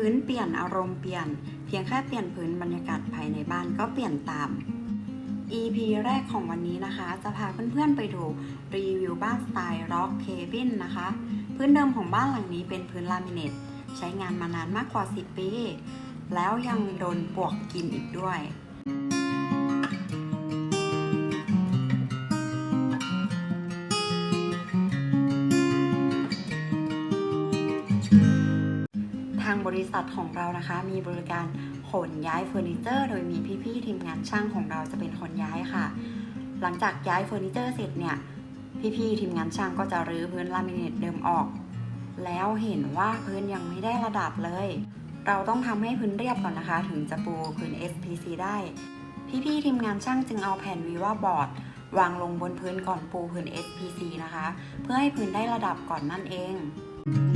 พื้นเปลี่ยนอารมณ์เปลี่ยน เพียงแค่เปลี่ยนพื้นบรรยากาศภายในบ้านก็เปลี่ยนตาม EP แรกของวันนี้นะคะ จะพาเพื่อนๆไปดูรีวิวบ้านสไตล์ร็อกเคบินนะคะ พื้นเดิมของบ้านหลังนี้เป็นพื้นลามิเนตใช้งานมานานมากกว่า 10 ปี แล้วยังโดนปวกกินอีกด้วย ทางบริษัทของเรานะคะ มีบริการขนย้ายเฟอร์นิเจอร์ โดยมีพี่ๆทีมงานช่างของเราจะเป็นคนย้ายค่ะ หลังจากย้ายเฟอร์นิเจอร์เสร็จเนี่ย พี่ๆทีมงานช่างก็จะรื้อพื้นลามิเนตเดิมออก แล้วเห็นว่าพื้นยังไม่ได้ระดับเลย เราต้องทำให้พื้นเรียบก่อนนะคะ ถึงจะปูพื้น SPC ได้ พี่ๆทีมงานช่างจึงเอาแผ่นวีว่าบอร์ดวางลงบนพื้นก่อนปูพื้น SPC นะคะ เพื่อให้พื้นได้ระดับก่อนนั่นเองเห็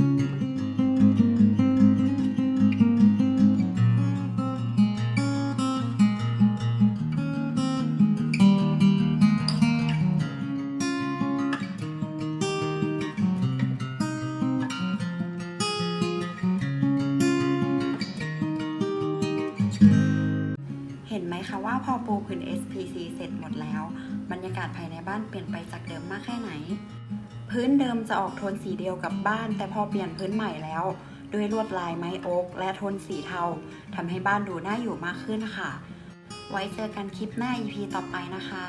ไหมคะว่าพอปูพื้น SPC เสร็จหมดแล้ว บรรยากาศภายในบ้านเปลี่ยนไปจากเดิมมากแค่ไหน พื้นเดิมจะออกโทนสีเดียวกับบ้าน แต่พอเปลี่ยนพื้นใหม่แล้ว ด้วยลวดลายไม้โอ๊กและโทนสีเทาทำให้บ้านดูน่าอยู่มากขึ้นค่ะ ไว้เจอกันคลิปหน้า EP ต่อไปนะคะ